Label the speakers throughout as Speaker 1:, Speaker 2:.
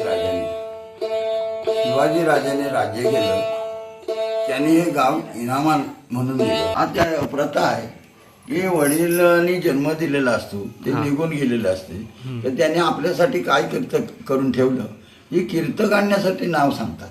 Speaker 1: राजाने. शिवाजी राजाने राज्य केलं. त्यांनी हे गाव इनामान म्हणून दिलं. आज त्या प्रथा आहे? की वडिलांनी जन्म दिलेला असतो. ते निघून गेलेले असते. तर त्यांनी आपल्यासाठी काय कीर्त करून ठेवलं? ही कीर्त काढण्यासाठी नाव सांगतात.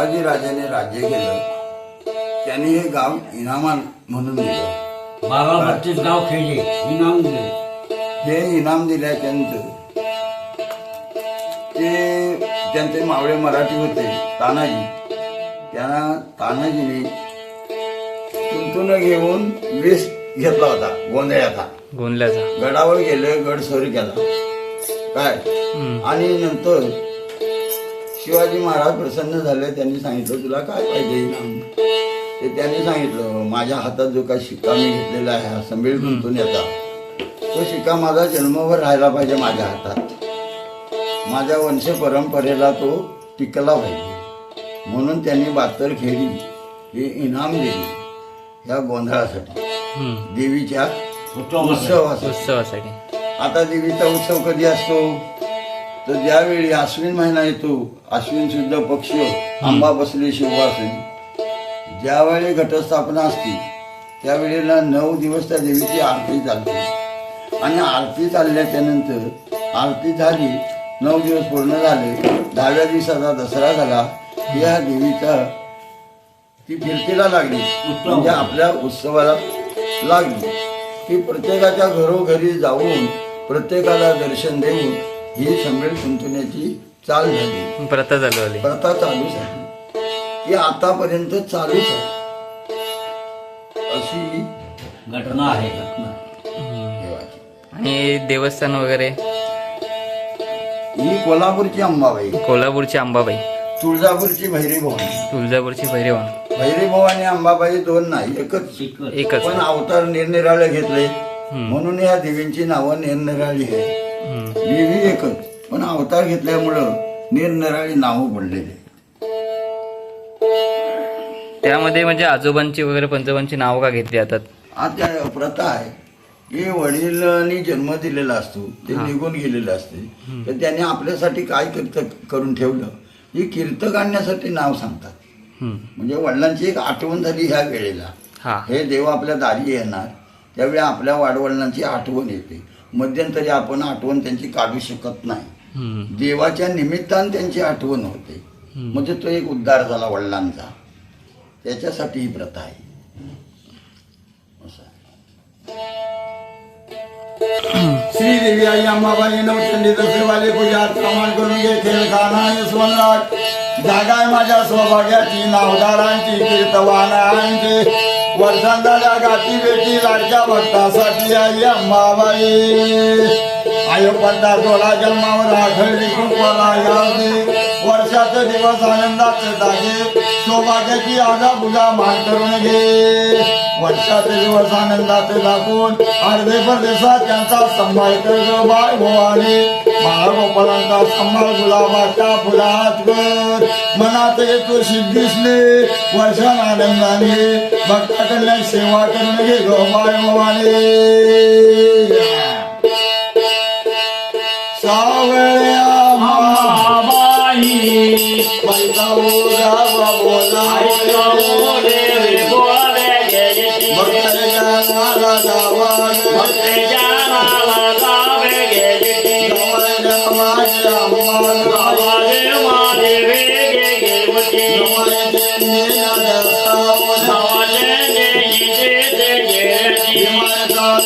Speaker 1: राजाने शिवाजी राजाने राज्य केलं. त्यांनी हे गाव इनामान म्हणून दिलं.
Speaker 2: बाबा बत्तीस गाव खेळले इनाम दिले.
Speaker 1: हे इनाम दिल्याच्यानंतर ते त्यांचे मावळे मराठी होते तानाजी त्यांना तानाजीने तुंतून घेऊन वेश घेतला होता गोंधळ्याचा
Speaker 3: गोंदल्याचा
Speaker 1: गडावर गेले गड सर केला. काय. आणि नंतर शिवाजी महाराज प्रसन्न झाले त्यांनी सांगितलं तुला काय पाहिजे इनाम? ते त्यांनी सांगितलं माझ्या हातात जो काही शिक्का मी घेतलेला आहे हा संबीळ गुंतून याचा तो शिक्का माझा जन्मभर राहायला पाहिजे माझ्या हातात. माझ्या वंश परंपरेला तो टिकला पाहिजे. म्हणून त्यांनी बातर खेळी हे इनाम दिली ह्या गोंधळासाठी. देवीच्या
Speaker 2: उत्सवासाठी.
Speaker 1: आता देवीचा उत्सव कधी असतो? तर ज्यावेळी आश्विन महिना येतो आश्विन शुद्ध पक्ष हो, आंबा बसले शिववासन ज्यावेळी घटस्थापना असते त्यावेळेला नऊ दिवस त्या देवीची आरती चालते. आणि आरती चालल्याच्या नंतर आरती झाली नऊ दिवस पूर्ण झाले दहाव्या दिवसाचा दसरा झाला या देवीचा ती फिरतीला लागली. म्हणजे आपल्या उत्सवाला लागली. ती प्रत्येकाच्या घरोघरी जाऊन प्रत्येकाला दर्शन देऊन ही संमेल कुंतुण्याची चाल झाली.
Speaker 3: प्रथा चालू आली
Speaker 1: प्रथा चालूच आहे ती आतापर्यंत चालूच आहे. अशी
Speaker 2: घटना आहे घटना
Speaker 1: देवाची.
Speaker 3: आणि देवस्थान वगैरे?
Speaker 1: ही कोल्हापूरची अंबाबाई.
Speaker 3: कोल्हापूरची अंबाबाई.
Speaker 1: तुळजापूरची भैरी भवानी
Speaker 3: तुळजापूरची भैरवान
Speaker 1: भैरी भवानी अंबाबाई दोन नाही एकच.
Speaker 2: एकच.
Speaker 1: पण अवतार निरनिराळे घेतले.
Speaker 3: हम्म.
Speaker 1: म्हणून या देवींची नावं निरनिराळी आहे. देवी एकच. पण अवतार घेतल्यामुळं निरनिराळी नावं पडलेली.
Speaker 3: त्यामध्ये म्हणजे आजोबांची वगैरे पंजोबांची नाव का घेतली जातात
Speaker 1: आज त्या प्रथा आहे. की वडिलांनी जन्म दिलेला असतो ते निघून गेलेले असते. तर त्यांनी आपल्यासाठी काय कीर्त करून ठेवलं? ही कीर्त काढण्यासाठी नाव सांगतात. म्हणजे वडिलांची एक आठवण झाली ह्या वेळेला.
Speaker 3: हा.
Speaker 1: हे देव आपल्या दारी येणार त्यावेळी आपल्या वाडवडिलांची आठवण येते. मध्यंतरी आपण आठवण त्यांची काढू शकत नाही. देवाच्या निमित्तानं त्यांची आठवण होते. म्हणजे तो एक उद्धार झाला वडिलांचा. त्याच्यासाठी ही प्रथा आहे. श्रीदेवी आई अंबाबाई नवचंडी दसरेवाले पूजा प्रमाण करून घे खेळ खाना यशवंतराज जागा आहे माझ्या सौभाग्याची नावदारांची कीर्तवानांची. वर्षांच्या गाठी बेटी लाडक्या भक्तासाठी आई अंबाबाई. आयोपंता सोळा जन्मावर आखळली कुंकवाला या वर्षाचे दिवस आनंदाचे ताजे सौभाग्याची आगा बुजा मान करून घे. वर्षाचे दिवस आनंदाचे दाखवून अर्धे परदेशात त्यांचा संभाळ कर बाय भोवाने. बाळगोपालांचा संभाळ गुलाबाच्या फुलात कर. मनात एक सिद्धीसने वर्षान आनंदाने. भक्ताकडल्या सेवा करून घे गो बाय भोवाने.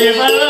Speaker 1: Hare
Speaker 4: Hare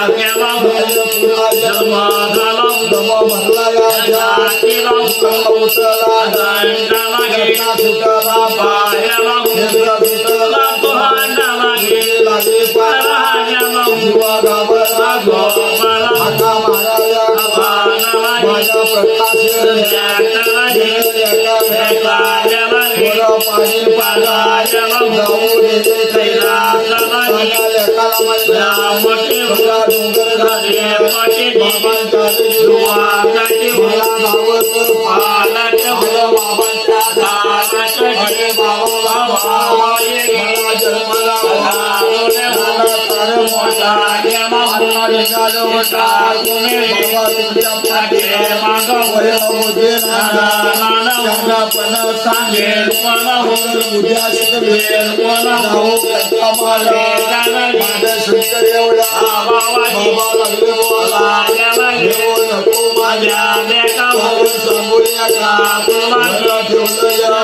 Speaker 4: జలమాదలం నమ మల్లయాజాకిరం కమౌతల దండలగే సుతల పాయలం నిద్రవితల తుహాండలగే లగే పరాయలం యువగవల గో Yeah, my God, मुझे पण सांगेल कोणा उद्या शिकवेल कोणा भाऊ करता मला माझ्या. शंकर एवढा बाबा लागले बोला घेऊ नको माझ्या. भाऊ सांगूया का तुम्हाला ठेवलं जरा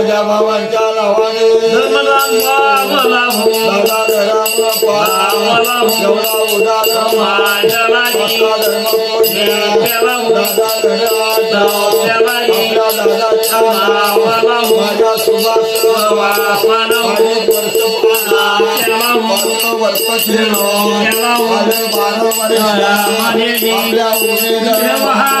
Speaker 4: राजा बाबांच्या नावाने माझा सुभाष वर्ष वर्ष श्रीनो बारा वर्ष आपल्या उमेदवार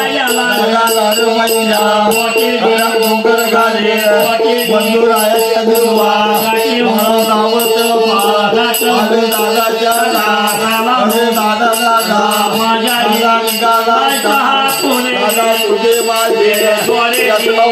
Speaker 4: वालीला प्रकाश डोंगर गाले बंधुरायाच्या दुर्वा सावत आले दादाच्या अरे दादा दादा दादा निघाला दादा तुझे माझे यातलं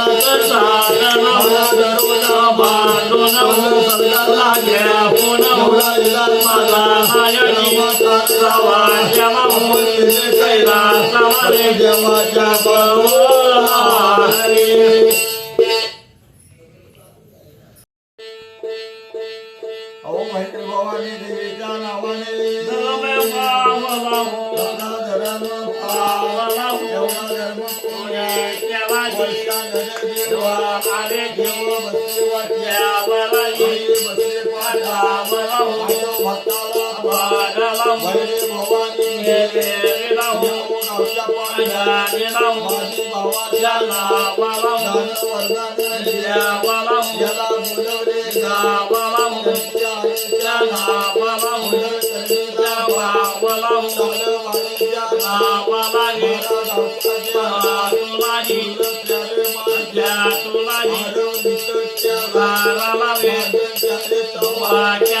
Speaker 4: दादा उदार देवाच्या अहो Bye.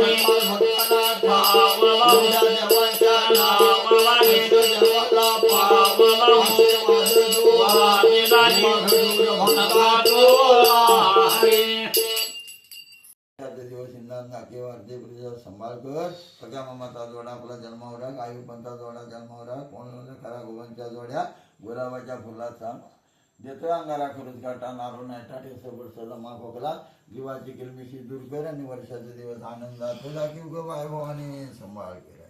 Speaker 4: संभाळ कर सगळ्या मामाचा जोडा आपला जन्मावरा गायू पंथा जोडा जन्मावरा कोण खरा गोबांच्या जोड्या गुलाबाच्या फुलाचा देतो अंगारा खरंच गाठा नारो नाही टाटे सोबत सदा जीवाची किलमिशी दूर कर आणि वर्षाचे दिवस आनंदात तुला किंवा बाय भवानी. संभाळ कर